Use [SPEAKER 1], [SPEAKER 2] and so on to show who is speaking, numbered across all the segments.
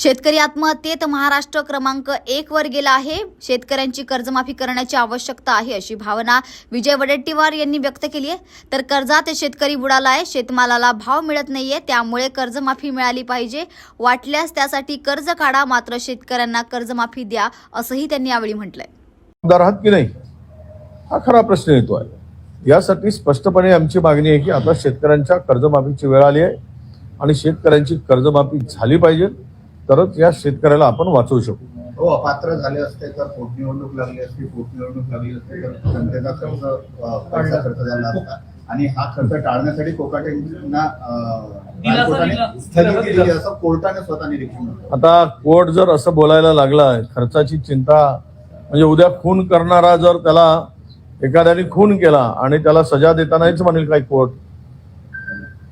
[SPEAKER 1] शेतकरी आत्महत्येत महाराष्ट्र क्रमांक एक वर गेला आहे. शेतकऱ्यांची कर्जमाफी करण्याची आवश्यकता आहे अशी भावना विजय वडेट्टीवार यांनी व्यक्त केली आहे. तर कर्जात शेतकरी बुडाला आहे शेतमालाला भाव मिळत नाहीये त्यामुळे कर्जमाफी मिळाली पाहिजे. वाटल्यास त्यासाठी कर्ज काढा मात्र शेतकऱ्यांना कर्जमाफी द्या असंही त्यांनी यावेळी म्हटलंय.
[SPEAKER 2] आहात की नाही? हा खरा प्रश्न येतो आहे यासाठी स्पष्टपणे आमची मागणी आहे की आता शेतकऱ्यांच्या कर्जमाफीची वेळ आली आहे आणि शेतकऱ्यांची कर्जमाफी झाली पाहिजे. तरच या शेतकऱ्याला आपण वाचवू शकू
[SPEAKER 3] हो अपात्र झाले असते तर पोटनिवडणूक लागली असती पोटनिवडणूक लागली असते तर जनतेचा खर्च पैसा खर्च झाला असता आणि हा खर्च टाळण्यासाठी कोकाटेंना. स्थगिती असं कोर्टाने स्वतः निरीक्षण.
[SPEAKER 2] आता कोर्ट जर असं बोलायला लागला खर्चाची चिंता म्हणजे उद्या खून करणारा जर त्याला एखाद्याने खून केला आणि त्याला सजा देतानाच म्हणेल काय कोर्ट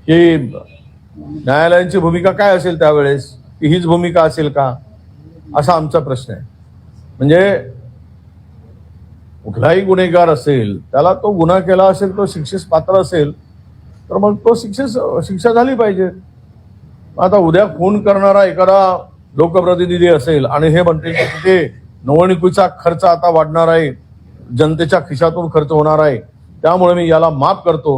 [SPEAKER 2] की न्यायालयांची भूमिका काय असेल त्यावेळेस की हीच भूमिका असेल का? असा आमचा प्रश्न आहे. म्हणजे कुठलाही गुन्हेगार असेल त्याला तो गुन्हा केला असेल तो शिक्षेस पात्र असेल तर मग तो शिक्षेस शिक्षा झाली पाहिजे. आता उद्या खून करणारा एखादा लोकप्रतिनिधी असेल आणि हे म्हणते की ते निवडणुकीचा खर्च आता वाढणार आहे जनतेच्या खिशातून खर्च होणार आहे त्यामुळे मी याला माफ करतो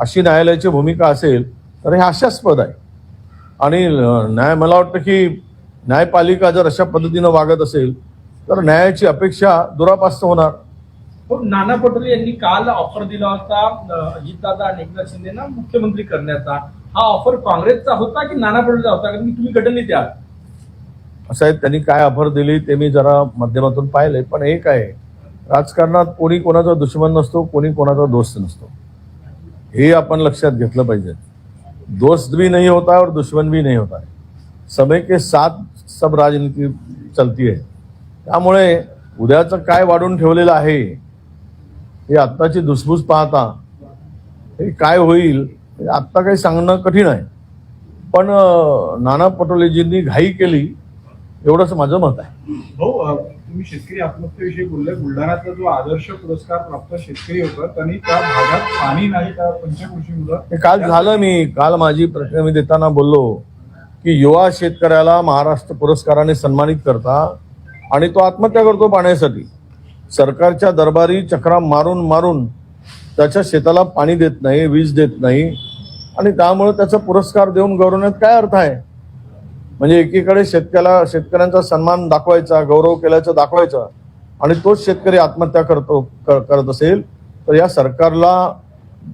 [SPEAKER 2] अशी न्यायालयाची भूमिका असेल तर हे हास्यास्पद आहे. आणि न्याय मला वाटतं की न्यायपालिका जर अशा पद्धतीनं वागत असेल तर न्यायाची अपेक्षा दुरापास्त होणार.
[SPEAKER 4] हो नाना पटोले यांनी काल ऑफर दिला होता अजितदादा आणि एकनाथ शिंदेना मुख्यमंत्री करण्याचा. हा ऑफर काँग्रेसचा होता की नाना पटोलेचा होता? कारण की तुम्ही गटनेते आहात.
[SPEAKER 2] असं आहे त्यांनी काय ऑफर दिली ते मी जरा माध्यमातून पाहिलंय पण एक आहे. राजकारणात कोणी कोणाचा दुश्मन नसतो कोणी कोणाचा दोस्त नसतो. हे आपण लक्षात घेतलं पाहिजे. दोस्त भी नहीं होता है और दुश्मन भी नहीं होता है। समय के साथ सब राजनीती चलती आहे त्यामुळे उद्याचं काय वाढून ठेवलेलं आहे हे आत्ताची धुसफूस पाहता हे काय होईल हे आत्ता काही सांगणं कठीण आहे. पण नाना पटोलेजींनी घाई केली एवढंच माझं मत आहे.
[SPEAKER 5] तुम्ही शेतकरी आत्महत्येविषयी बोलले बुलढाण्यातला जो आदर्श पुरस्कार प्राप्त शेतकरी होता त्यांनी त्या भागात पाणी नाही त्या पंचकृषी मुलं
[SPEAKER 2] काल झालं मी काल माझी प्रतिक्रिया मी देताना बोललो की युवा शेतकऱ्याला महाराष्ट्र पुरस्काराने सन्मानित करता आणि तो आत्महत्या करतो पाण्यासाठी. सरकारच्या दरबारी चक्रा मारून मारून त्याच्या शेताला पाणी देत नाही वीज देत नाही आणि त्यामुळे त्याचा पुरस्कार देऊन गौरवण्यात काय अर्थ आहे? म्हणजे एकीकडे शेतकऱ्याला शेतकऱ्यांचा सन्मान दाखवायचा गौरव केल्याचं दाखवायचा आणि तोच शेतकरी आत्महत्या करतो क- करत असेल तर या सरकारला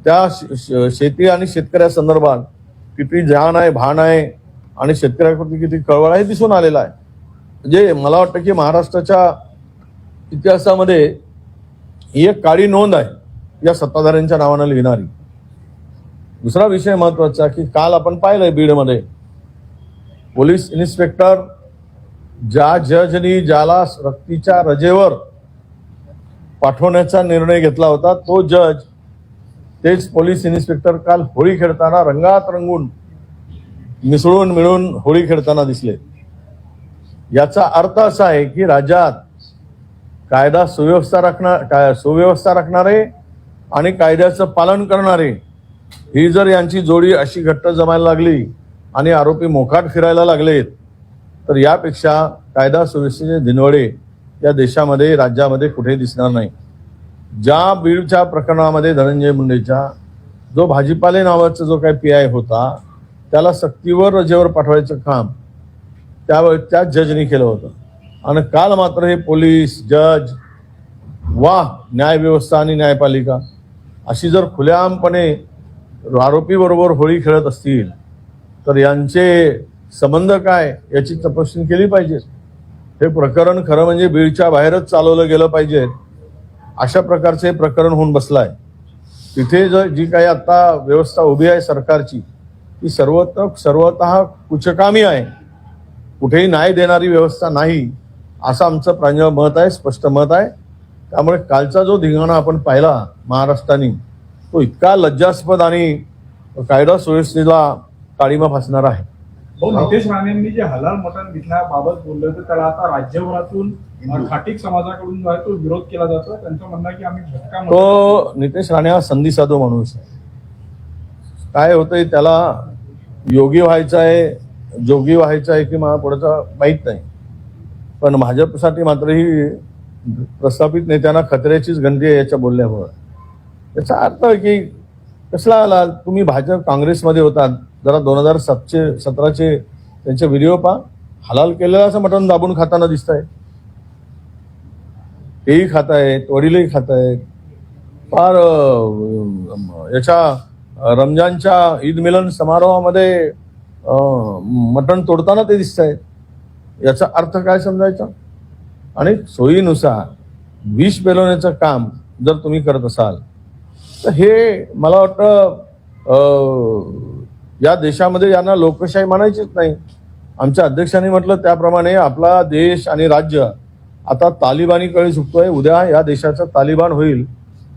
[SPEAKER 2] त्या श- शेती आणि शेतकऱ्यासंदर्भात किती जाण आहे भान आहे आणि शेतकऱ्याप्रती किती कळवळ आहे दिसून आलेलं आहे. म्हणजे मला वाटतं की महाराष्ट्राच्या इतिहासामध्ये ही एक काळी नोंद आहे या सत्ताधाऱ्यांच्या नावानं लिहिणारी. दुसरा विषय महत्त्वाचा की काल आपण पाहिलंय बीडमध्ये पोलीस इन्स्पेक्टर ज्या जजनी ज्याला रक्तीच्या रजेवर पाठवण्याचा निर्णय घेतला होता तो जज तेच पोलीस इन्स्पेक्टर काल होळी खेळताना रंगात रंगून मिसळून मिळून होळी खेळताना दिसले. याचा अर्थ असा आहे की राज्यात कायदा सुव्यवस्था राखणार काय सुव्यवस्था राखणारे आणि कायद्याचं पालन करणारे ही जर यांची जोडी अशी घट्ट जमायला लागली आणि आरोपी मोकाट फिरायला लागलेत. तर यापेक्षा कायदा सुव्यवस्थेचे दिनवडे या देशामध्ये राज्यामध्ये कुठे दिसणार नाही. ज्या बीडच्या प्रकरणामध्ये धनंजय मुंडेच्या जो भाजीपाले नावाचा जो काही पी आय होता त्याला सक्तीवर रजेवर पाठवायचं काम त्यावेळी त्याच जजनी केलं होतं. आणि काल मात्र हे पोलीस जज वा न्यायव्यवस्था आणि न्यायपालिका अशी जर खुलेआमपणे आरोपीबरोबर होळी खेळत असतील तर यांचे संबंध काय याची तपासणी केली पाहिजे. हे प्रकरण खरं म्हणजे बीडच्या बाहेरच चालवलं गेलं पाहिजे. अशा प्रकारचे हे प्रकरण होऊन बसलं आहे तिथे जर जी काही आता व्यवस्था उभी आहे सरकारची ती सर्वत सर्वत कुचकामी आहे. कुठेही न्याय देणारी व्यवस्था नाही असं आमचं प्रांजळ मत आहे स्पष्ट मत आहे. त्यामुळे कालचा जो धिंगाणा आपण पाहिला महाराष्ट्राने तो इतका लज्जास्पद आणि कायदा सुव्यवस्थेला काळीमा फासणार आहे.
[SPEAKER 5] भाऊ नितेश राणेंनी जे हलाल मटण विकण्याबाबत बोलले होते त्याला आता राज्यभरातून खाटीक समाजाकडून जो आहे तो विरोध केला जातो त्यांचं म्हणणं की आम्ही
[SPEAKER 2] तो नितेश राणे हा संधी साधू माणूस आहे. काय होतंय त्याला योगी व्हायचं आहे जोगी व्हायचं आहे की मला पुढचं माहीत नाही. पण भाजपसाठी मात्र ही प्रस्थापित नेत्यांना खतऱ्याचीच गंधी आहे याच्या बोलण्यामुळं. याचा अर्थ आहे की कसला आला? तुम्ही भाजप काँग्रेसमध्ये होतात. जरा दोन हजार सातचे सतराचे त्यांचे व्हिडिओ पहा. हलाल केलेलं असं मटण दाबून खाताना दिसत आहे तेही खात आहेत वडीलही खात आहेत फार याच्या रमजानच्या ईद मिलन समारोहामध्ये मटण तोडताना ते दिसत आहेत याचा अर्थ काय समजायचा? आणि सोयीनुसार विष पेलवण्याचं काम जर तुम्ही करत असाल तर हे मला वाटतं या देशामध्ये यांना लोकशाही म्हणायचीच नाही. आमच्या अध्यक्षांनी म्हटलं त्याप्रमाणे आपला देश आणि राज्य आता तालिबानी कळी सुटतोय उद्या या देशाचं तालिबान होईल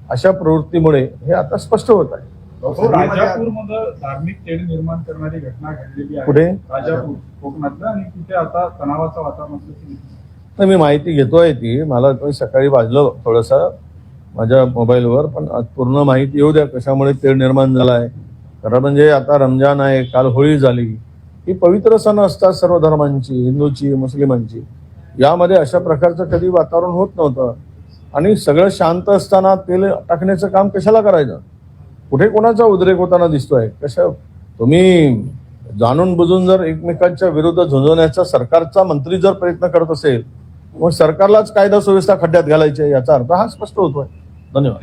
[SPEAKER 2] अशा प्रवृत्तीमुळे हे आता स्पष्ट होत आहे.
[SPEAKER 5] राजापूरमध्ये धार्मिक तेढ निर्माण करणारी घटना घडलेली आहे.
[SPEAKER 2] कुठे?
[SPEAKER 5] राजापूर कोकणातलं आणि तिथे आता तणावाचं वातावरण
[SPEAKER 2] मी माहिती घेतोय ती. मला सकाळी वाजलं थोडंसं. माझ्या मोबाईलवर पण पूर्ण माहिती येऊ द्या कशामुळे तेळ निर्माण झाला आहे खरं म्हणजे आता रमजान आहे काल होळी झाली. ही पवित्र सण असतात सर्व धर्मांची हिंदूची मुस्लिमांची. यामध्ये अशा प्रकारचं कधी वातावरण होत नव्हतं. आणि सगळं शांत असताना तेल टाकण्याचं काम कशाला करायचं? कुठे कोणाचा उद्रेक होताना दिसतोय? कशा? तुम्ही जाणून बुजून जर एकमेकांच्या विरुद्ध झुंजवण्याचा सरकारचा मंत्री जर प्रयत्न करत असेल मग सरकारलाच कायदा सुव्यवस्था खड्ड्यात घालायची आहे याचा अर्थ हा स्पष्ट होतोय. धन्यवाद.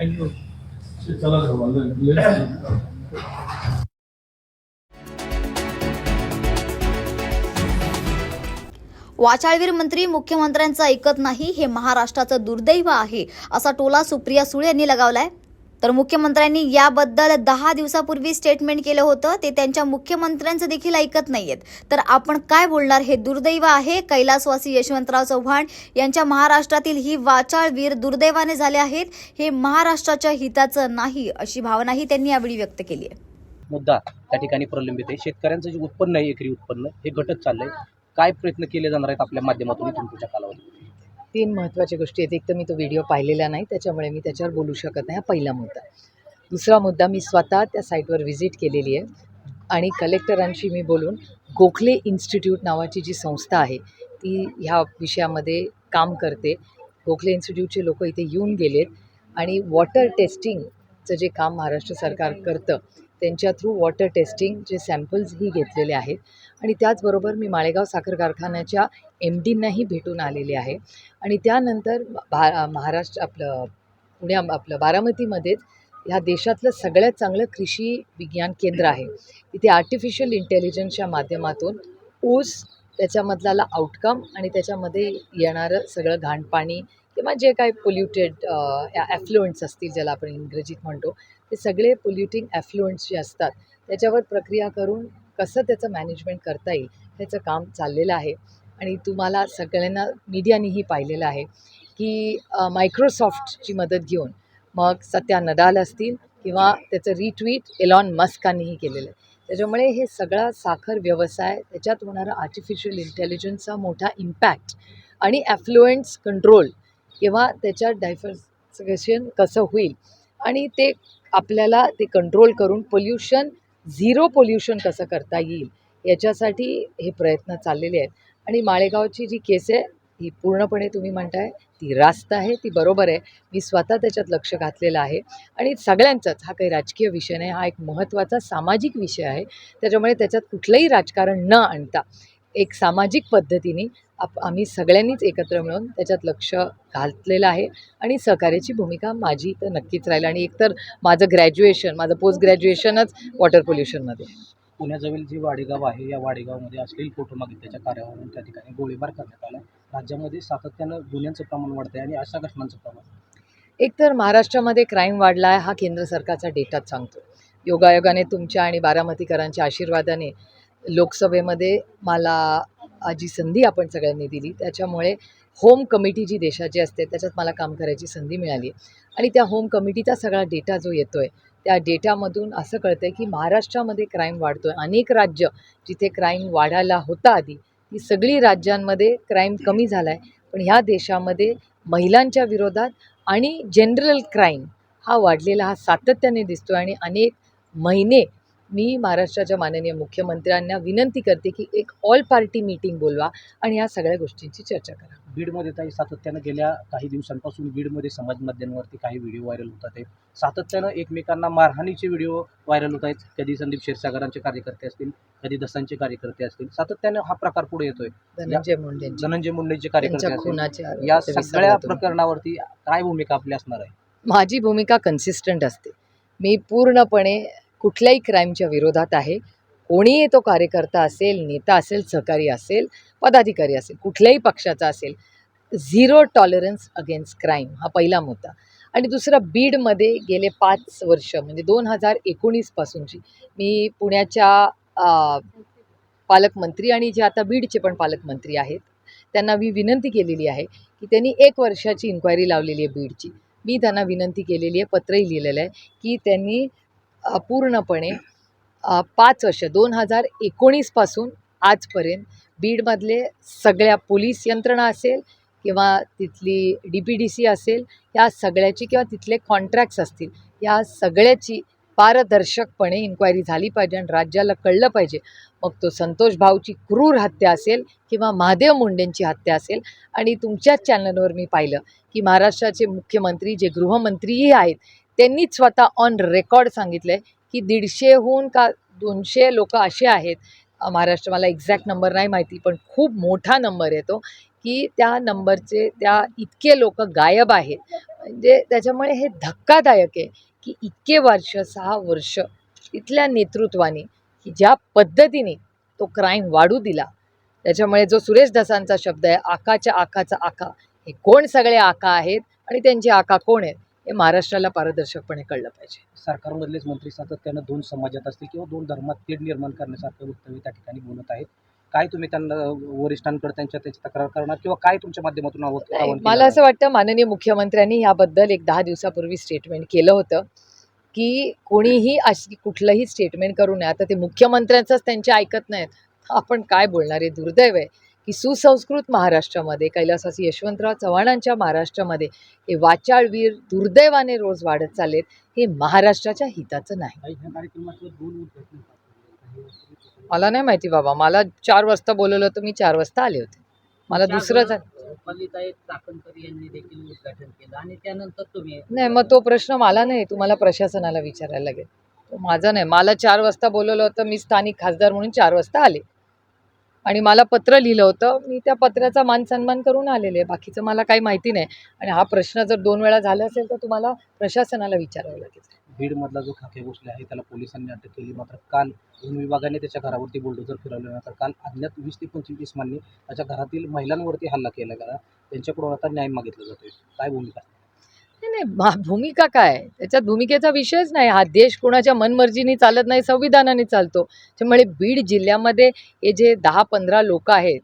[SPEAKER 1] वाचाळवीर मंत्री मुख्यमंत्र्यांचं ऐकत नाही हे महाराष्ट्राचं दुर्दैव आहे असा टोला सुप्रिया सुळे यांनी लगावलाय. तर मुख्यमंत्र्यांनी याबद्दल दहा दिवसापूर्वी स्टेटमेंट केलं होतं. ते त्यांच्या मुख्यमंत्र्यांचं देखील ऐकत नाहीयेत. तर आपण काय बोलणार? हे दुर्दैव आहे. कैलासवासी यशवंतराव चव्हाण यांच्या महाराष्ट्रातील ही वाचाळवीर दुर्दैवाने झाले आहेत. हे महाराष्ट्राच्या हिताचं नाही अशी भावनाही त्यांनी यावेळी व्यक्त केली आहे.
[SPEAKER 6] मुद्दा त्या ठिकाणी प्रलंबित आहे. शेतकऱ्यांचं जे उत्पन्न आहे एकरी उत्पन्न हे घटत चाललंय. काय प्रयत्न केले जाणार आहेत आपल्या माध्यमातून तुमच्या कालावधीत?
[SPEAKER 7] तीन महत्त्वाच्या गोष्टी आहेत. एक तर मी तो व्हिडिओ पाहिलेला नाही त्याच्यामुळे मी त्याच्यावर बोलू शकत नाही. हा पहिला मुद्दा. दुसरा मुद्दा मी स्वतः त्या साईटवर व्हिजिट केलेली आहे. आणि कलेक्टरांशी मी बोलून गोखले इन्स्टिट्यूट नावाची जी संस्था आहे ती ह्या विषयामध्ये काम करते. गोखले इन्स्टिट्यूटचे लोक इथे येऊन गेलेत. आणि वॉटर टेस्टिंगचं जे काम महाराष्ट्र सरकार करतं त्यांच्या थ्रू वॉटर टेस्टिंगचे सॅम्पल्सही घेतलेले आहेत. आणि त्याचबरोबर मी माळेगाव साखर कारखान्याच्या एम डींनाही भेटून आलेले आहे. आणि त्यानंतर भा महाराष्ट्र आपलं पुण्या आपलं बारामतीमध्येच ह्या देशातलं सगळ्यात चांगलं कृषी विज्ञान केंद्र आहे. तिथे आर्टिफिशियल इंटेलिजन्सच्या माध्यमातून ऊस त्याच्यामधला आउटकम आणि त्याच्यामध्ये येणारं सगळं घाणपाणी किंवा जे काय पोल्युटेड ॲफ्लुएंट्स असतील ज्याला आपण इंग्रजीत म्हणतो ते सगळे पोल्युटिंग ॲफ्लुएंट्स जे असतात त्याच्यावर प्रक्रिया करून कसं त्याचं मॅनेजमेंट करता येईल ह्याचं काम चाललेलं आहे. आणि तुम्हाला सगळ्यांना मीडियानेही पाहिलेलं आहे की मायक्रोसॉफ्टची मदत घेऊन मग सत्या नडाल असतील किंवा त्याचं रिट्वीट एलॉन मस्कांनीही केलेलं आहे. त्याच्यामुळे हे सगळा साखर व्यवसाय त्याच्यात होणारा आर्टिफिशियल इंटेलिजन्सचा मोठा इम्पॅक्ट आणि ॲफ्लुएंट्स कंट्रोल किंवा त्याच्यात डायफर्सिफिकेशन कसं होईल आणि ते आपल्याला ते कंट्रोल करून पोल्युशन झिरो पोल्युशन कसं करता येईल याच्यासाठी हे प्रयत्न चाललेले आहेत. आणि माळेगावची जी केस आहे ती पूर्णपणे तुम्ही म्हणताय ती रास्त आहे ती बरोबर आहे. मी स्वतः त्याच्यात लक्ष घातलेलं आहे. आणि सगळ्यांचाच हा काही राजकीय विषय नाही हा एक महत्त्वाचा सामाजिक विषय आहे. त्याच्यामुळे त्याच्यात कुठलंही राजकारण न आणता एक सामाजिक पद्धतीने आप आम्ही सगळ्यांनीच एकत्र मिळून त्याच्यात लक्ष घातलेलं आहे आणि सहकार्याची भूमिका माझी तर नक्कीच राहील आणि एकतर माझं ग्रॅज्युएशन माझं पोस्ट ग्रॅज्युएशनच वॉटर पोल्युशनमध्ये.
[SPEAKER 6] पुण्याजवळ जे वाडेगाव आहे या वाडेगावमध्ये अश्लील फोटो मागितल्याच्या कार्यावरून त्या ठिकाणी गोळीबार करण्यात आला. राज्यामध्ये सातत्यानं गुन्ह्यांचं प्रमाण वाढतं आहे आणि अशा घटनांचं प्रमाण.
[SPEAKER 7] एकतर महाराष्ट्रामध्ये क्राईम वाढला आहे हा केंद्र सरकारचा डेटाच सांगतो. योगायोगाने तुमच्या आणि बारामतीकरांच्या आशीर्वादाने लोकसभेमध्ये मला जी संधी आपण सगळ्यांनी दिली. त्याच्यामुळे होम कमिटी जी देशाची असते त्याच्यात मला काम करायची संधी मिळाली. आणि त्या होम कमिटीचा सगळा डेटा जो येतो आहे त्या डेटामधून असं कळतं आहे की महाराष्ट्रामध्ये क्राईम वाढतो आहे अनेक राज्य जिथे क्राईम वाढायला होता आधी ती सगळी राज्यांमध्ये क्राईम कमी झाला आहे पण ह्या देशामध्ये महिलांच्या विरोधात आणि जनरल क्राईम हा वाढलेला हा सातत्याने दिसतो आहे आणि अनेक महिने मी महाराष्ट्राच्या माननीय मुख्यमंत्र्यांना विनंती करते की एक ऑल पार्टी मीटिंग बोलवा आणि या सगळ्या गोष्टींची चर्चा करा.
[SPEAKER 6] बीडमध्ये ताई सातत्यानं गेल्या काही दिवसांपासून बीडमध्ये समाज माध्यमांवरती काही व्हिडिओ व्हायरल होतात आहे सातत्यानं एकमेकांना मारहाणीचे व्हिडिओ व्हायरल होत आहेत. कधी संदीप क्षीरसागरांचे कार्यकर्ते असतील कधी दसांचे कार्यकर्ते असतील. सातत्यानं हा प्रकार पुढे येतोय.
[SPEAKER 7] धनंजय मुंडेंची.
[SPEAKER 6] धनंजय मुंडेचे कार्यकर्ते असतील. या सगळ्या. प्रकरणावरती काय भूमिका आपली असणार आहे?
[SPEAKER 7] माझी भूमिका कन्सिस्टंट असते. मी पूर्णपणे कुठल्याही क्राईमच्या विरोधात आहे. कोणीही तो कार्यकर्ता असेल नेता असेल सहकारी असेल पदाधिकारी असेल कुठल्याही पक्षाचा असेल झिरो टॉलरन्स अगेन्स्ट क्राईम हा पहिला मुद्दा. आणि दुसरा बीडमध्ये गेले पाच वर्ष म्हणजे दोन हजार एकोणीसपासूनची मी पुण्याच्या पालकमंत्री आणि जे आता बीडचे पण पालकमंत्री आहेत त्यांना मी विनंती केलेली आहे की त्यांनी एक वर्षाची इन्क्वायरी लावलेली आहे बीडची. मी त्यांना विनंती केलेली आहे पत्रही लिहिलेलं आहे की त्यांनी पूर्णपणे पाच वर्ष दोन हजार एकोणीसपासून आजपर्यंत बीडमधले सगळ्या पोलीस यंत्रणा असेल किंवा तिथली डी पी डी सी असेल या सगळ्याची किंवा तिथले कॉन्ट्रॅक्ट्स असतील या सगळ्याची पारदर्शकपणे इन्क्वायरी झाली पाहिजे आणि राज्याला कळलं पाहिजे. मग तो संतोष भाऊची क्रूर हत्या असेल किंवा महादेव मुंडेंची हत्या असेल आणि तुमच्याच चॅनलवर मी पाहिलं की महाराष्ट्राचे मुख्यमंत्री जे गृहमंत्रीही आहेत त्यांनीच स्वतः ऑन रेकॉर्ड सांगितलं आहे की दीडशेहून का दोनशे लोक असे आहेत. महाराष्ट्र मला एक्झॅक्ट नंबर नाही माहिती पण खूप मोठा नंबर येतो की त्या नंबरचे त्या इतके लोक गायब आहेत. म्हणजे त्याच्यामुळे हे धक्कादायक आहे की इतके वर्ष सहा वर्ष इथल्या नेतृत्वाने की ज्या पद्धतीने तो क्राईम वाढू दिला. त्याच्यामुळे जो सुरेश दसांचा शब्द आहे आकाच्या आकाचा आका हे कोण सगळे आका आहेत आणि त्यांचे आका कोण आहेत? हे महाराष्ट्राला पारदर्शकपणे कळलं पाहिजे.
[SPEAKER 6] सरकारमधलेच मंत्री सातत्यानं दोन समाजात असतील किंवा दोन धर्मात तेढ निर्माण करण्यासारखं वक्तव्य त्या ठिकाणी बोलत आहेत. काय तुम्ही त्यांना वरिष्ठांकडे त्यांच्या त्याची तक्रार करणार किंवा काय तुमच्या माध्यमातून
[SPEAKER 7] मला? असं वाटतं माननीय मुख्यमंत्र्यांनी याबद्दल एक दहा दिवसापूर्वी स्टेटमेंट केलं होतं की कोणीही अशी कुठलंही स्टेटमेंट करू नये. आता ते मुख्यमंत्र्यांचंच त्यांचे ऐकत नाहीत. आपण काय बोलणार आहे? दुर्दैव आहे. की सुसंस्कृत महाराष्ट्रामध्ये कैलासासी यशवंतराव चव्हाणांच्या महाराष्ट्रामध्ये हे वाचाळवीर दुर्दैवाने रोज वाढत चाललेत हे महाराष्ट्राच्या हिताचं नाही. मला नाही माहिती बाबा मला चार वाजता बोलवलं होतं मी चार वाजता आले होते. मला दुसरं झा-
[SPEAKER 8] पंडिताई चाकणकर यांनी देखील उद्घाटन केलं आणि त्यानंतर तुम्ही
[SPEAKER 7] नाही मग तो प्रश्न मला नाही तुम्हाला प्रशासनाला विचारायला लागेल. तो माझा नाही मला चार वाजता बोलवलं होतं मी स्थानिक खासदार म्हणून चार वाजता आले. आणि मला पत्र लिहिलं होतं. मी त्या पत्राचा मान सन्मान करून आलेले बाकीचं मला काही माहिती नाही. आणि हा प्रश्न जर दोन वेळा झाला असेल तर तुम्हाला प्रशासनाला विचारावं लागेल.
[SPEAKER 6] बीडमधला जो खाके भोसले आहे त्याला पोलिसांनी अटक केली. मात्र काल वन विभागाने त्याच्या घरावरती बुलडोजर फिरवल्यानंतर काल अज्ञात वीस ते पंचवीस मांनी त्याच्या घरातील महिलांवरती हल्ला केला गेला. त्यांच्याकडून आता न्याय मागितला जातोय. काय भूमिका?
[SPEAKER 7] नाही नाही भूमिका काय? त्याच्यात भूमिकेचा विषयच नाही. हा देश कोणाच्या मनमर्जीने चालत नाही संविधानाने चालतो. त्यामुळे बीड जिल्ह्यामध्ये हे जे दहा पंधरा लोक आहेत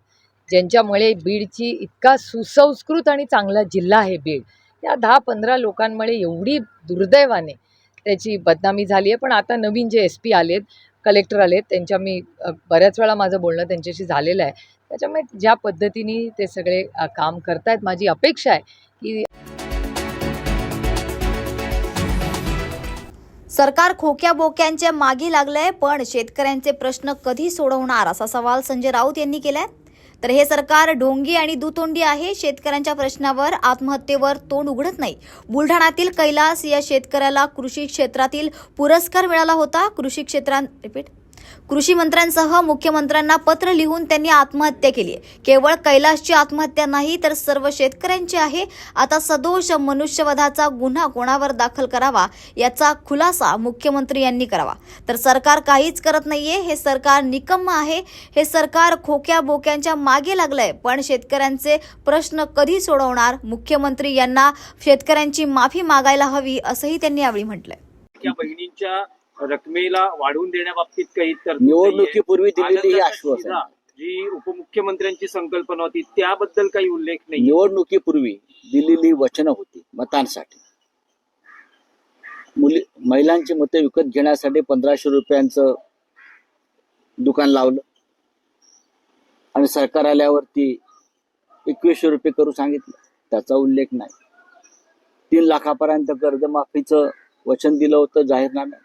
[SPEAKER 7] ज्यांच्यामुळे बीडची इतका सुसंस्कृत आणि चांगला जिल्हा आहे बीड या दहा पंधरा लोकांमुळे एवढी दुर्दैवाने त्याची बदनामी झाली आहे. पण आता नवीन जे एस पी आलेत कलेक्टर आलेत त्यांच्या मी बऱ्याच वेळा माझं बोलणं त्यांच्याशी झालेलं आहे. त्याच्यामुळे ज्या पद्धतीने ते सगळे काम करतायत माझी अपेक्षा आहे की
[SPEAKER 1] सरकार खोक्या बोक्यांच्या मागे लागलंय पण शेतकऱ्यांचे प्रश्न कधी सोडवणार असा सवाल संजय राऊत यांनी केलाय. तर हे सरकार ढोंगी आणि दुतोंडी आहे शेतकऱ्यांच्या प्रश्नावर आत्महत्येवर तोंड उघडत नाही. बुलढाण्यातील कैलास या शेतकऱ्याला कृषी क्षेत्रातील पुरस्कार मिळाला होता. कृषी क्षेत्रात रिपीट. कृषी मंत्र्यांसह मुख्यमंत्र्यांना पत्र लिहून त्यांनी आत्महत्या केली आहे. केवळ कैलासची आत्महत्या नाही तर सर्व शेतकऱ्यांची आहे. आता सदोष मनुष्यवधाचा गुन्हा कोणावर दाखल करावा याचा खुलासा मुख्यमंत्री यांनी करावा. तर सरकार काहीच करत नाहीये हे सरकार निकम्म आहे. हे सरकार खोक्या बोक्यांच्या मागे लागलंय पण शेतकऱ्यांचे प्रश्न कधी सोडवणार? मुख्यमंत्री यांना शेतकऱ्यांची माफी मागायला हवी असंही त्यांनी यावेळी म्हटलंय.
[SPEAKER 9] बहिणींच्या रकमेला वाढवून देण्याबाबत काही नाहीये.
[SPEAKER 10] निवडणुकीपूर्वी दिलेली ही आश्वासन.
[SPEAKER 9] जी उपमुख्यमंत्र्यांची संकल्पना होती त्याबद्दल काही उल्लेख नाही.
[SPEAKER 10] निवडणुकीपूर्वी दिलेली वचनं होती मतांसाठी. मुली महिलांची मतं विकत घेण्यासाठी पंधराशे रुपयांचं दुकान लावलं. आणि सरकार आल्यावरती एकवीसशे रुपये करू सांगितलं. त्याचा उल्लेख नाही. तीन लाखापर्यंत कर्जमाफीचं वचन दिलं होतं जाहीरनाम्यात.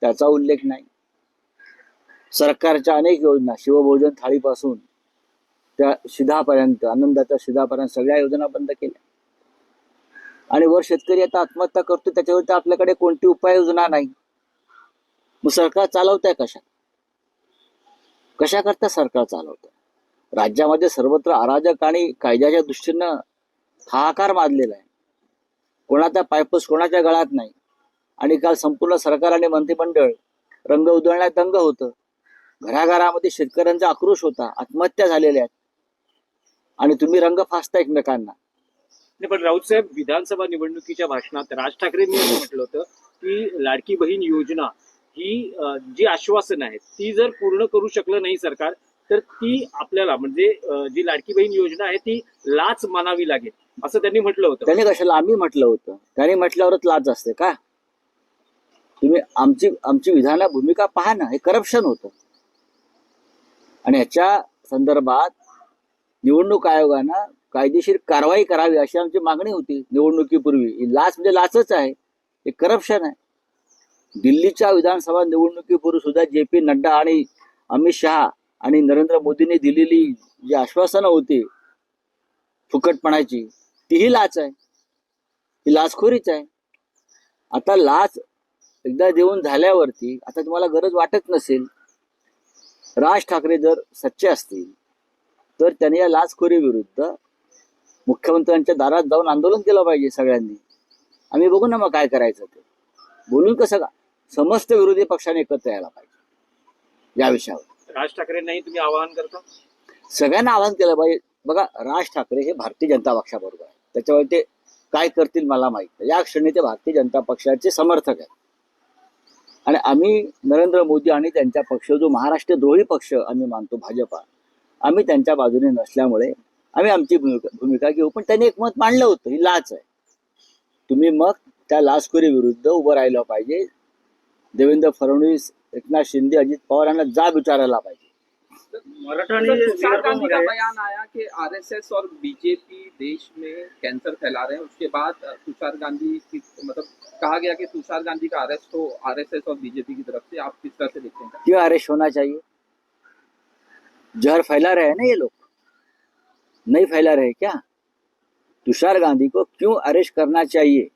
[SPEAKER 10] त्याचा उल्लेख नाही. सरकारच्या अनेक योजना शिवभोजन थाळीपासून त्या शिधापर्यंत आनंदाच्या शिधापर्यंत सगळ्या योजना बंद केल्या. आणि वर शेतकरी आता आत्महत्या करतो त्याच्यावरती आपल्याकडे कोणती उपाययोजना नाही. मग सरकार चालवत आहे कशा? कशा करता सरकार चालवत राज्यामध्ये सर्वत्र अराजक आणि कायद्याच्या दृष्टीनं हाहाकार माजलेला आहे. कोणाचा पायपूस कोणाच्या गळ्यात नाही. आणि काल संपूर्ण सरकार आणि मंत्रिमंडळ रंग उधळण्यात दंग होतं. घराघरामध्ये शेतकऱ्यांचा आक्रोश होता आत्महत्या झालेल्या आहेत. आणि तुम्ही रंग फासता एकमेकांना.
[SPEAKER 9] नाही पण राऊत साहेब विधानसभा निवडणुकीच्या भाषणात राज ठाकरेंनी असं म्हटलं होतं की लाडकी बहीण योजना ही जी आश्वासन आहेत ती जर पूर्ण करू शकलं नाही सरकार तर ती आपल्याला म्हणजे जी लाडकी बहीण योजना आहे ती लाच मानावी लागेल असं त्यांनी म्हटलं होतं.
[SPEAKER 10] त्याने कशाला आम्ही म्हटलं होतं. त्याने म्हटल्यावरच लाज असते का? तुम्ही आमची आमची विधान भूमिका पहा ना हे करप्शन होतं. आणि याच्या संदर्भात निवडणूक आयोगानं कायदेशीर कारवाई करावी अशी आमची मागणी होती निवडणुकीपूर्वी. लाच म्हणजे लाचच आहे. हे करप्शन आहे. दिल्लीच्या विधानसभा निवडणुकीपूर्वी सुद्धा जे पी नड्डा आणि अमित शहा आणि नरेंद्र मोदींनी दिलेली जी आश्वासनं होती फुकटपणाची तीही लाच आहे. ही लाचखोरीच आहे. आता लाच एकदा देऊन झाल्यावरती आता तुम्हाला गरज वाटत नसेल राज ठाकरे जर सच्चे असतील तर त्यांनी या लाचखोरी विरुद्ध मुख्यमंत्र्यांच्या दारात जाऊन आंदोलन केलं पाहिजे सगळ्यांनी. आम्ही बघू ना मग काय करायचं ते. बोलून कसं का समस्त विरोधी पक्षाने एकत्र यायला पाहिजे. या विषयावर.
[SPEAKER 9] राज ठाकरेंनाही तुम्ही आवाहन करता?
[SPEAKER 10] सगळ्यांना आवाहन केलं पाहिजे. बघा राज ठाकरे हे भारतीय जनता पक्षाबरोबर आहे त्याच्यावर ते काय करतील मला माहीत. या क्षणी ते भारतीय जनता पक्षाचे समर्थक आहेत. आणि आम्ही नरेंद्र मोदी आणि त्यांचा पक्ष जो महाराष्ट्र द्रोही पक्ष आम्ही मानतो भाजपा आम्ही त्यांच्या बाजूने नसल्यामुळे आम्ही आमची भूमिका भूमिका घेऊ. पण त्यांनी एक मत मांडलं होतं. ही लाच आहे. तुम्ही मग त्या लाचखोरी विरुद्ध उभं राहिलं पाहिजे. देवेंद्र फडणवीस एकनाथ शिंदे अजित पवार यांना जाब विचारायला पाहिजे.
[SPEAKER 11] तुषार का बयान आया कि आरएसएस और बीजेपी देश में कैंसर फैला रहे हैं। उसके बाद तुषार गांधी की मतलब कहा गया कि तुषार गांधी का अरेस्ट हो आरएसएस और बीजेपी की तरफ़ से। आप किस तरह से देखते हैं?
[SPEAKER 10] क्यों अरेस्ट होना चाहिए? जहर फैला रहे हैं ना ये लोग। नहीं फैला रहे क्या? तुषार गांधी को क्यों अरेस्ट करना चाहिए?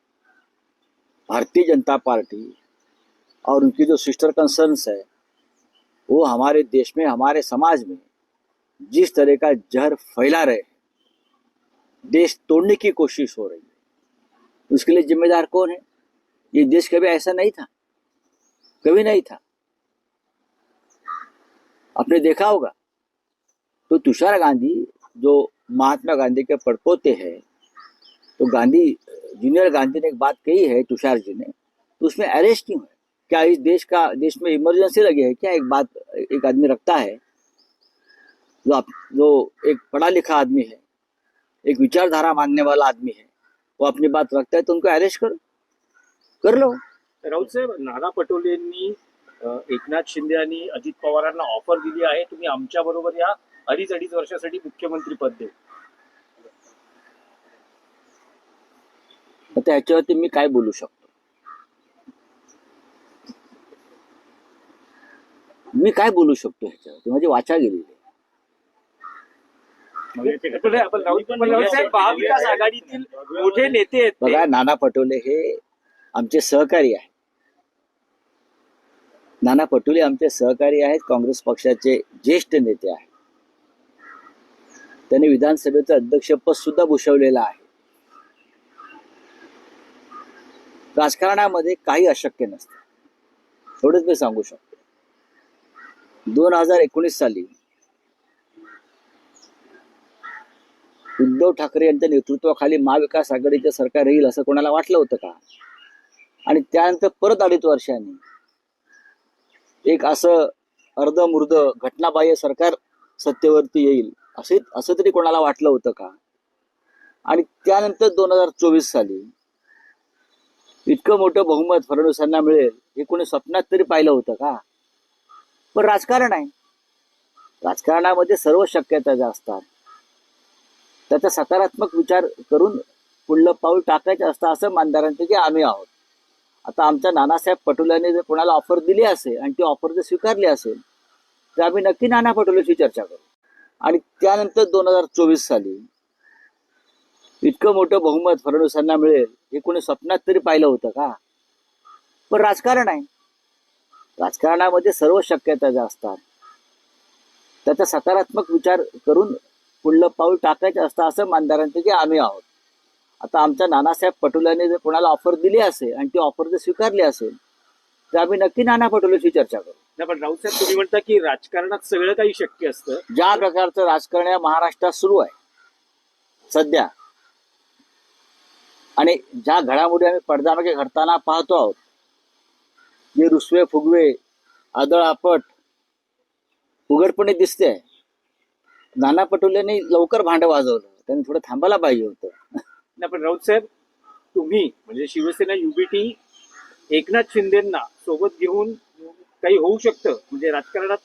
[SPEAKER 10] भारतीय जनता पार्टी और उनकी जो सिस्टर कंसर्न्स है वो हमारे देश में, हमारे समाज में जिस तरह का जहर फैला रहे हैं, देश तोड़ने की कोशिश हो रही है। उसके लिए जिम्मेदार कौन है? ये देश कभी ऐसा नहीं था, कभी नहीं था। आपने देखा होगा तो तुषार गांधी, जो महात्मा गांधी के पड़पोते हैं तो गांधी, जूनियर गांधी ने एक बात कही है, तुषार जी ने तो उसमें अरेस्ट क्यों है? क्या इस देश का देश में इमरजेंसी लगी है? क्या एक बात एक आदमी रखता है? जो आप जो एक पढ़ा लिखा आदमी है एक विचारधारा मानने वाला आदमी है वो अपनी बात रखता है तो उनको अरेस्ट करो। कर लो।
[SPEAKER 9] राऊत साहेब नाना पटोलेंनी एकनाथ शिंदे आणि अजित पवारांना ऑफर दिली आहे. तुम्ही आमच्या बरोबर या. अडीच अडीच वर्षासाठी मुख्यमंत्री पद देऊ
[SPEAKER 10] तर ह्याच्यावरती मी काय बोलू शकतो? मी काय बोलू शकतो ह्याच्यावरती माझी वाचा गेलेली आहे.
[SPEAKER 9] महाविकास आघाडीतील मोठे नेते आहेत ते.
[SPEAKER 10] बघा नाना पटोले हे आमचे सहकारी आहेत. नाना पटोले आमचे सहकारी आहेत काँग्रेस पक्षाचे ज्येष्ठ नेते आहेत. त्यांनी विधानसभेचं अध्यक्षपद सुद्धा भूषवलेलं आहे. राजकारणामध्ये काही अशक्य नसतं. एवढंच मी सांगू शकतो. दोन हजार एकोणीस साली उद्धव ठाकरे यांच्या नेतृत्वाखाली महाविकास आघाडीचं सरकार येईल असं कोणाला वाटलं होतं का? आणि त्यानंतर परत अडीच वर्षांनी एक असं अर्धमुर्द घटनाबाह्य सरकार सत्तेवरती येईल असे असं तरी कोणाला वाटलं होतं का? आणि त्यानंतर दोन हजार चोवीस साली इतकं मोठं बहुमत फडणवीसांना मिळेल हे कोणी स्वप्नात तरी पाहिलं होतं का? पण राजकारण आहे. राजकारणामध्ये सर्व शक्यता असतात त्याचा सकारात्मक विचार करून पुढलं पाऊल टाकायचं असतं असं मानदारांपैकी आम्ही आहोत. आता आमच्या नानासाहेब पटोल्याने जर कोणाला ऑफर दिली असेल आणि ती ऑफर जर स्वीकारली असेल तर आम्ही नक्की नाना पटोलेशी चर्चा करू. आणि त्यानंतर दोन हजार चोवीस साली इतकं मोठं बहुमत फडणवीसांना मिळेल हे कोणी स्वप्नात तरी पाहिलं होतं का? पण राजकारण आहे. राजकारणामध्ये सर्व शक्यता ज्या असतात त्याचा सकारात्मक विचार करून पुढलं पाऊल टाकायचं असतं असं मानदारांपैकी आम्ही आहोत. आता आमच्या नानासाहेब पटोलेने जर कोणाला ऑफर दिली असेल आणि ती ऑफर जर स्वीकारली असेल तर आम्ही नक्की नाना पटोलेशी चर्चा करू.
[SPEAKER 9] नाही पण राऊत साहेब तुम्ही म्हणता की राजकारणात सगळं काही शक्य असतं?
[SPEAKER 10] ज्या प्रकारचं राजकारण या महाराष्ट्रात सुरू आहे सध्या आणि ज्या घडामोडी आम्ही पडद्यामागे घडताना पाहतो आहोत जे रुसवे फुगवे आदळ आपट उघडपणे दिसते. नाना पटोलेने लवकर भांडं वाजवलं. त्यांनी थोडं थांबायला पाहिजे होतं.
[SPEAKER 9] नाही पण राऊत साहेब तुम्ही म्हणजे शिवसेना युबीटी एकनाथ शिंदेना सोबत घेऊन काही होऊ शकतं? म्हणजे राजकारणात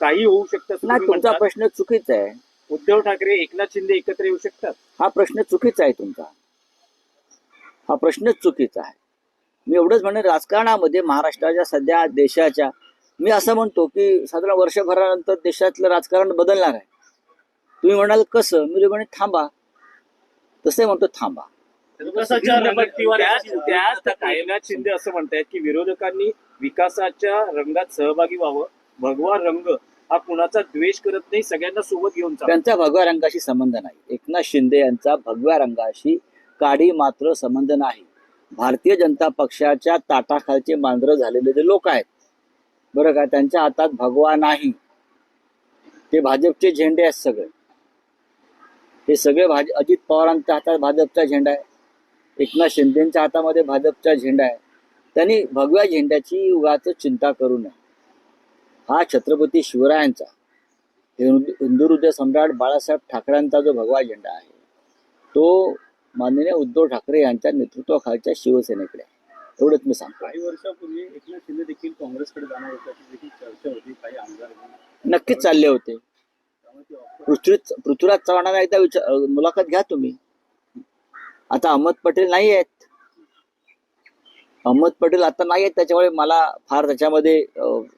[SPEAKER 9] काही होऊ शकतं
[SPEAKER 10] नाही तुमचा. प्रश्न चुकीचा आहे.
[SPEAKER 9] उद्धव ठाकरे एकनाथ शिंदे एकत्र येऊ शकतात?
[SPEAKER 10] हा प्रश्न चुकीचा आहे तुमचा. हा प्रश्नच चुकीचा आहे. मी एवढंच म्हणेन राजकारणामध्ये महाराष्ट्राच्या सध्या देशाच्या मी असं म्हणतो की साधारण वर्षभरानंतर देशातलं राजकारण बदलणार आहे. तुम्ही म्हणाल कसं? मी म्हणे थांबा. तसे म्हणतो थांबा.
[SPEAKER 9] शिंदे असं म्हणतायत की विरोधकांनी विकासाच्या रंगात सहभागी व्हावं. भगवा रंग हा कुणाचा द्वेष करत नाही सगळ्यांना सोबत घेऊन चालतो.
[SPEAKER 10] त्यांचा भगव्या रंगाशी संबंध नाही. एकनाथ शिंदे यांचा भगव्या रंगाशी काडी मात्र संबंध नाही. भारतीय जनता पक्षाच्या ताटाखालचे मांजरं झालेले जे लोक आहेत बरं का? त्यांच्या हातात भगवा नाही. ते भाजपचे झेंडे आहेत सगळे. हे सगळे भाज अजित पवारांच्या हातात भाजपचा झेंडा आहे. एकनाथ शिंदेच्या हातामध्ये भाजपचा झेंडा आहे. त्यांनी भगव्या झेंड्याची उगाच चिंता करू नये. हा छत्रपती शिवरायांचा हिंदू हृदय सम्राट बाळासाहेब ठाकरेंचा जो भगवा झेंडा आहे तो माननीय उद्धव ठाकरे यांच्या नेतृत्वाखालच्या शिवसेनेकडे. एवढंच मी सांगतो.
[SPEAKER 9] काही वर्षापूर्वी एकनाथ शिंदे देखील काँग्रेसकडे जाणार होत्याची देखील चर्चा होती काही आमदार
[SPEAKER 10] नक्कीच चालले होते. पृथ्वी पृथ्वीराज चव्हाणांना एकदा विचार मुलाखत घ्या तुम्ही. आता अहमद पटेल नाही आहेत. अहमद पटेल आता नाही आहेत त्याच्यामुळे मला फार त्याच्यामध्ये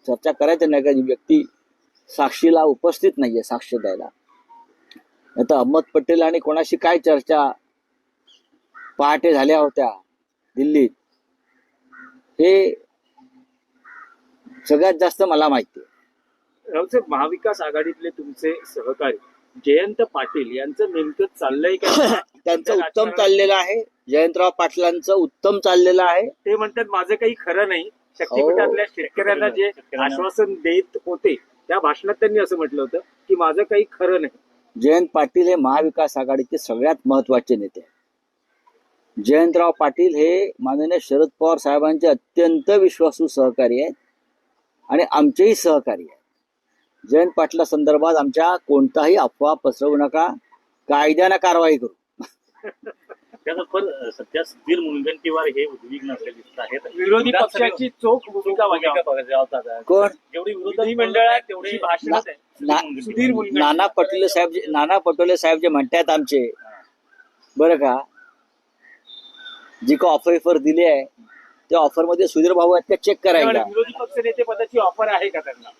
[SPEAKER 10] चर्चा करायचं नाही का व्यक्ती साक्षीला उपस्थित नाहीये साक्ष द्यायला. आता अहमद पटेल आणि कोणाशी काय चर्चा पहाटे झाल्या होत्या दिल्लीत. हे सगळ्यात जास्त मला माहिती आहे.
[SPEAKER 9] महाविकास आघाडीतले तुमचे सहकारी जयंत पाटील यांचं नेमकं चाललंय का?
[SPEAKER 10] त्यांचं उत्तम चाललेलं आहे. जयंतराव पाटलांचं उत्तम चाललेलं आहे.
[SPEAKER 9] ते म्हणतात माझं काही खरं नाही. शक्तीपीठातल्या शेतकऱ्यांना जे आश्वासन देत होते त्या भाषणात त्यांनी असं म्हटलं होतं की माझं काही खरं नाही.
[SPEAKER 10] जयंत पाटील हे महाविकास आघाडीचे सगळ्यात महत्त्वाचे नेते आहेत. जयंतराव पाटील हे माननीय शरद पवार साहेबांचे अत्यंत विश्वासू सहकारी आहेत आणि आमचेही सहकारी आहेत. जयंत पाटला संदर्भात आमच्या कोणताही अफवा पसरवू नका. कायद्यानं कारवाई करू.
[SPEAKER 12] त्याचा पण सध्या सुधीर मुनगंटीवार हे उद्विग्न असले दिसत आहेत
[SPEAKER 9] विरोधी पक्षाची चोख भूमिका बजावतात
[SPEAKER 10] कोण?
[SPEAKER 12] जेवढी
[SPEAKER 9] विधिमंडळात तेवढी भाषण
[SPEAKER 10] ना- ना-
[SPEAKER 9] सुधीर मुनगंटीवार.
[SPEAKER 10] नाना पटोले साहेब नाना पटोले साहेब जे म्हणतात आमचे बरं का? जी का ऑफर इफर दिली आहे त्या ऑफरमध्ये सुधीर भाऊ आहेत का चेक करायला.
[SPEAKER 9] विरोधी पक्षनेते पदाची ऑफर आहे का त्यांना?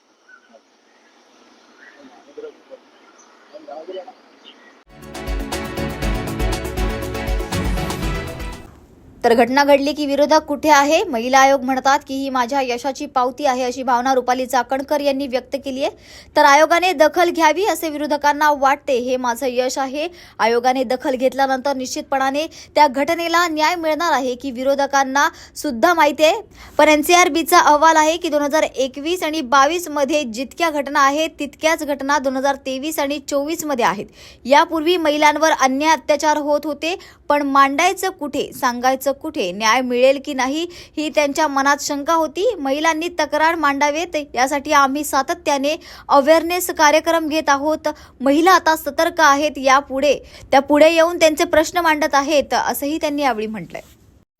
[SPEAKER 1] तर घटना घडली की विरोधक कुठे आहे? महिला आयोग म्हणतात की ही माझ्या यशाची पावती आहे अशी भावना रुपाली चाकणकर यांनी व्यक्त केली आहे. तर आयोगाने दखल घ्यावी असे विरोधकांना वाटते हे माझं यश आहे. आयोगाने दखल घेतल्यानंतर निश्चितपणाने त्या घटनेला न्याय मिळणार आहे की विरोधकांना सुद्धा माहिती आहे. पण एनसीआरबीचा अहवाल आहे की दोन हजार एकवीस आणि बावीसमध्ये जितक्या घटना आहेत तितक्याच घटना दोन हजार तेवीस आणि चोवीसमध्ये आहेत. यापूर्वी महिलांवर अन्याय अत्याचार होत होते पण मांडायचं कुठे? सांगायचं कुठे न्याय मिळेल की नाही ही त्यांच्या मनात शंका होती. महिलांनी तक्रार मांडावेत. यासाठी आम्ही सातत्याने अवेअरनेस कार्यक्रम घेत आहोत. महिला आता सतर्क आहेत यापुढे. त्या पुढे येऊन त्यांचे प्रश्न मांडत आहेत असंही त्यांनी यावेळी म्हटलंय.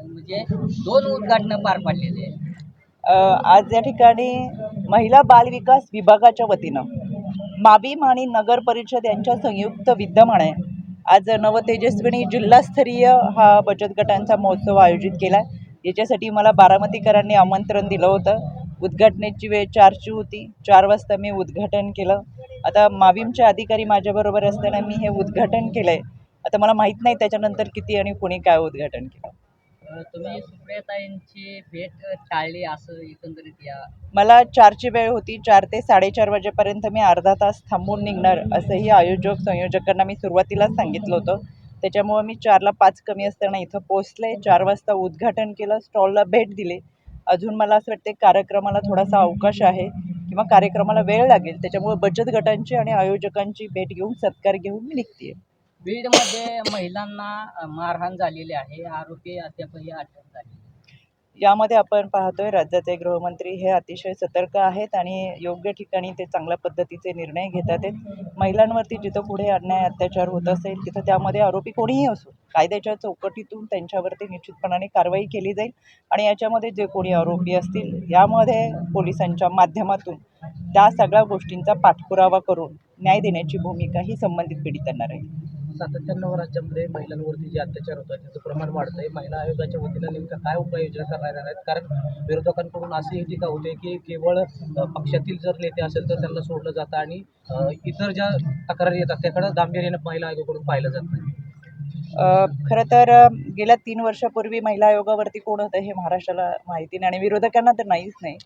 [SPEAKER 8] म्हणजे दोन उद्घाटनं पार पडलेले
[SPEAKER 13] आज या ठिकाणी महिला बाल विकास विभागाच्या वतीनं माबीम आणि नगर परिषद यांच्या संयुक्त विद्यमाने आज नवतेजस्विनी जिल्हास्तरीय हा बचत गटांचा महोत्सव आयोजित केला याच्यासाठी मला बारामतीकरांनी आमंत्रण दिलं होतं. उद्घाटनाची वेळ चारची होती. चार वाजता मी उद्घाटन केलं. आता माविमचे अधिकारी माझ्याबरोबर असताना मी हे उद्घाटन केलं आहे आता मला माहीत नाही त्याच्यानंतर किती आणि कोणी काय उद्घाटन केलं.
[SPEAKER 8] तुम्ही सुप्रियाताईंची भेट टाळली असं एकंदरीत या
[SPEAKER 13] मला चारची वेळ होती. चार ते साडेचार वाजेपर्यंत मी अर्धा तास थांबून निघणार असंही आयोजक संयोजकांना मी सुरुवातीलाच सांगितलं होतं. त्याच्यामुळं मी चारला पाच कमी असताना इथं पोचले चार वाजता उद्घाटन केलं. स्टॉलला भेट दिली. अजून मला असं वाटते कार्यक्रमाला थोडासा अवकाश आहे किंवा कार्यक्रमाला वेळ लागेल. त्याच्यामुळे बचत गटांची आणि आयोजकांची भेट घेऊन सत्कार घेऊन मी निघते
[SPEAKER 8] बीडमध्ये महिलांना मारहाण झालेली आहे. आरोपी अद्यापही अटक झाली
[SPEAKER 13] यामध्ये आपण पाहतोय राज्याचे गृहमंत्री हे अतिशय सतर्क आहेत आणि योग्य ठिकाणी ते चांगल्या पद्धतीचे निर्णय घेतात. आहेत महिलांवरती जिथं पुढे अन्याय अत्याचार होत असेल तिथं त्यामध्ये आरोपी कोणीही असो कायद्याच्या चौकटीतून त्यांच्यावरती निश्चितपणाने कारवाई केली जाईल आणि याच्यामध्ये जे कोणी आरोपी असतील यामध्ये पोलिसांच्या माध्यमातून त्या सगळ्या गोष्टींचा पाठपुरावा करून न्याय देण्याची भूमिका ही संबंधित पीडितांना राहील.
[SPEAKER 6] सातत्यानं राज्यामध्ये महिलांवरती जे अत्याचार होत आहेत त्याचं प्रमाण वाढतं आहे महिला आयोगाच्या वतीनं नेमकं काय उपाययोजना करणार आहेत? कारण विरोधकांकडून अशी टीका होते की केवळ पक्षातील जर नेते असेल तर त्यांना सोडलं जातं आणि इतर ज्या तक्रारी येतात त्याकडं गांभीर्यानं महिला आयोगाकडून पाहिलं जात नाही.
[SPEAKER 13] खरं तर गेल्या तीन वर्षापूर्वी महिला आयोगावरती कोण होतं हे महाराष्ट्राला माहिती नाही आणि विरोधकांना तर नाहीच नाही.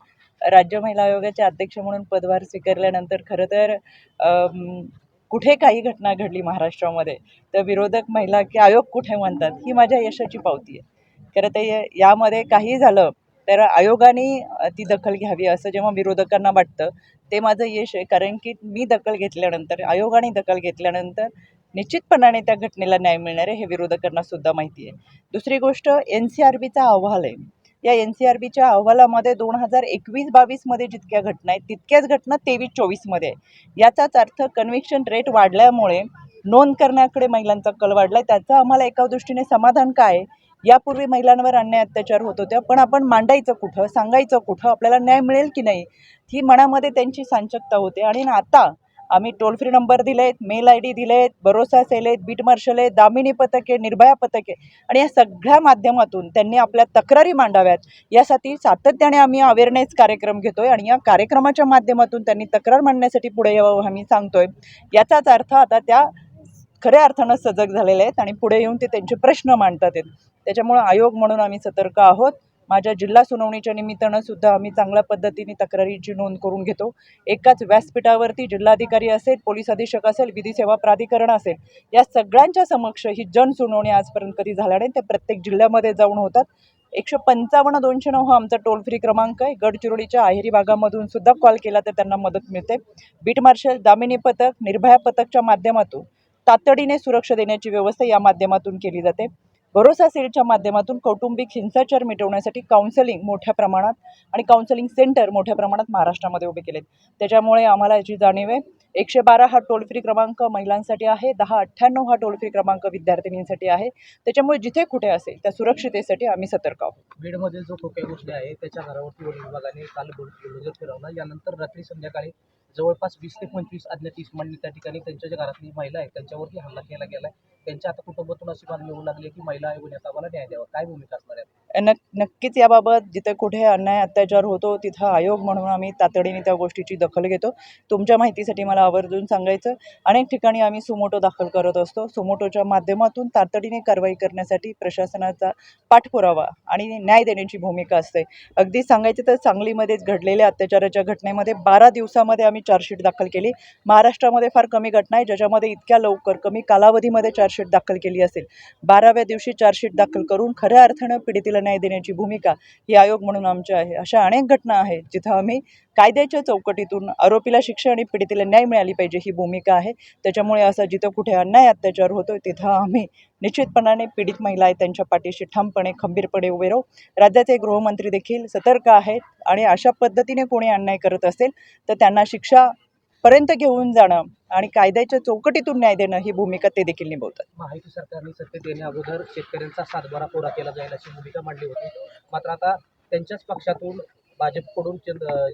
[SPEAKER 13] राज्य महिला आयोगाचे अध्यक्ष म्हणून पदभार स्वीकारल्यानंतर खरं तर कुठे काही घटना घडली महाराष्ट्रामध्ये तर विरोधक महिला की आयोग कुठे म्हणतात ही माझ्या यशाची पावती आहे. खरं तर यामध्ये काही झालं तर आयोगाने ती दखल घ्यावी असं जेव्हा विरोधकांना वाटतं ते माझं यश आहे. कारण की मी दखल घेतल्यानंतर आयोगाने दखल घेतल्यानंतर निश्चितपणाने त्या घटनेला न्याय मिळणार आहे हे विरोधकांना सुद्धा माहिती आहे. दुसरी गोष्ट एन सी आर बीचा अहवाल आहे. या एन सी आर बीच्या अहवालामध्ये दोन हजार एकवीस बावीसमध्ये जितक्या घटना आहेत तितक्याच घटना तेवीस चोवीसमध्ये याचाच अर्थ कन्व्हिक्शन रेट वाढल्यामुळे नोंद करण्याकडे महिलांचा कल वाढला आहे त्याचं आम्हाला एका दृष्टीने समाधान काय यापूर्वी महिलांवर अन्याय अत्याचार होत होत्या पण आपण मांडायचं कुठं सांगायचं कुठं आपल्याला न्याय मिळेल की नाही? ही मनामध्ये त्यांची सांचकता होते. आणि आता आम्ही टोल फ्री नंबर दिले आहेत मेल आय डी दिले आहेत भरोसा सेल आहेत बीट मार्शल आहेत दामिनी पथके निर्भया पथके आणि या सगळ्या माध्यमातून त्यांनी आपल्या तक्रारी मांडाव्यात. यासाठी सातत्याने आम्ही अवेअरनेस कार्यक्रम घेतोय आणि या कार्यक्रमाच्या माध्यमातून त्यांनी तक्रार मांडण्यासाठी पुढे यावं आम्ही सांगतोय. याचाच अर्थ आता त्या खऱ्या अर्थानं सजग झालेले आहेत आणि पुढे येऊन ते त्यांचे प्रश्न मांडतात आहेत. त्याच्यामुळं आयोग म्हणून आम्ही सतर्क आहोत. माझ्या जिल्हा सुनावणीच्या निमित्तानं सुद्धा आम्ही चांगल्या पद्धतीने तक्रारीची नोंद करून घेतो. एकाच व्यासपीठावरती जिल्हाधिकारी असेल पोलीस अधीक्षक असेल विधी सेवा प्राधिकरण असेल या सगळ्यांच्या समक्ष ही जनसुनावणी आजपर्यंत कधी झाल्या नाही. त्या प्रत्येक जिल्ह्यामध्ये जाऊन होतात. एकशे पंचावन्न दोनशे नऊ हा आमचा टोल फ्री क्रमांक आहे. गडचिरोलीच्या आहेरी भागामधून सुद्धा कॉल केला तर त्यांना मदत मिळते. बीट मार्शल दामिनी पथक निर्भया पथकच्या माध्यमातून तातडीने सुरक्षा देण्याची व्यवस्था या माध्यमातून केली जाते. भरोसा सेलच्या माध्यमातून कौटुंबिक हिंसाचार मिटवण्यासाठी काउन्सलिंग मोठ्या प्रमाणात आणि काउन्सलिंग सेंटर मोठ्या प्रमाणात महाराष्ट्रामध्ये उभे केलेत. त्याच्यामुळे आम्हाला याची जाणीव आहे. एकशे बारा हा टोल फ्री क्रमांक महिलांसाठी आहे. दहा अठ्ठ्याण्णव हा टोल फ्री क्रमांक विद्यार्थिनींसाठी आहे. त्याच्यामुळे जिथे कुठे असेल त्या सुरक्षितेसाठी आम्ही सतर्क आहोत.
[SPEAKER 6] बीडमध्ये जो खोक्या गोष्टी आहे त्याच्या घरावरती वन विभागाने काल बुलडोजर फिरवला यानंतर रात्री संध्याकाळी जवळपास वीस ते पंचवीस अज्ञात इसमांनी त्या ठिकाणी त्यांच्या ज्या घरातली महिला आहेत त्यांच्यावरती हल्ला केला गेला आहे त्यांच्या आता कुटुंबातून अशी मागणी होऊ लागली आहे की महिला आयोगाने आम्हाला न्याय द्यावा. काय भूमिका असणार आहे?
[SPEAKER 13] नक नक्कीच याबाबत जिथे कुठे अन्याय अत्याचार होतो तिथं आयोग म्हणून आम्ही तातडीने त्या गोष्टीची दखल घेतो. तुमच्या माहितीसाठी मला आवर्जून सांगायचं अनेक ठिकाणी आम्ही सुमोटो दाखल करत असतो. सुमोटोच्या माध्यमातून तातडीने कारवाई करण्यासाठी प्रशासनाचा पाठपुरावा आणि न्याय देण्याची भूमिका असते. अगदी सांगायचं तर सांगलीमध्येच घडलेल्या अत्याचाराच्या घटनेमध्ये बारा दिवसामध्ये आम्ही चार्जशीट दाखल केली. महाराष्ट्रामध्ये फार कमी घटना आहे ज्याच्यामध्ये इतक्या लवकर कमी कालावधीमध्ये चार्जशीट दाखल केली असेल. बाराव्या दिवशी चार्जशीट दाखल करून खऱ्या अर्थानं पीडितीला न्याय देण्याची भूमिका ही आयोग म्हणून आमची आहे. अशा अनेक घटना आहेत जिथं आम्ही कायद्याच्या चौकटीतून आरोपीला शिक्षा आणि पीडितेला न्याय मिळाली पाहिजे ही भूमिका आहे. त्याच्यामुळे असं जिथं कुठे अन्याय अत्याचार होतोय तिथं आम्ही निश्चितपणाने पीडित महिला आहेत त्यांच्या पाठीशी ठामपणे खंबीरपणे उभे राहू. राज्याचे गृहमंत्री देखील सतर्क आहेत आणि अशा पद्धतीने कोणी अन्याय करत असेल तर त्यांना शिक्षा पर्यंत घेऊन जाणं आणि कायद्याच्या चौकटीतून न्याय देणं ही भूमिका ते देखील निभवतात.
[SPEAKER 6] महायुती सरकारने सत्तेत येण्या अगोदर शेतकऱ्यांचा सातबारा कोरा केला जाईल अशी भूमिका मांडली होती. मात्र आता त्यांच्याच पक्षातून भाजपकडून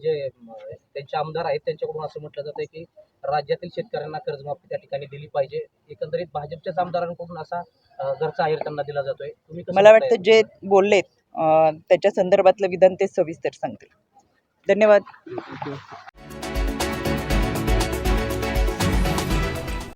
[SPEAKER 6] जे त्यांचे आमदार आहेत त्यांच्याकडून असं म्हटलं जातं की राज्यातील शेतकऱ्यांना कर्जमाफी त्या ठिकाणी दिली पाहिजे. एकंदरीत भाजपच्याच आमदारांकडून असा घरचा आहेर त्यांना दिला जातोय. तुम्ही
[SPEAKER 13] मला? वाटतं जे बोललेत त्याच्या संदर्भातलं विधान ते सविस्तर सांगतील. धन्यवाद.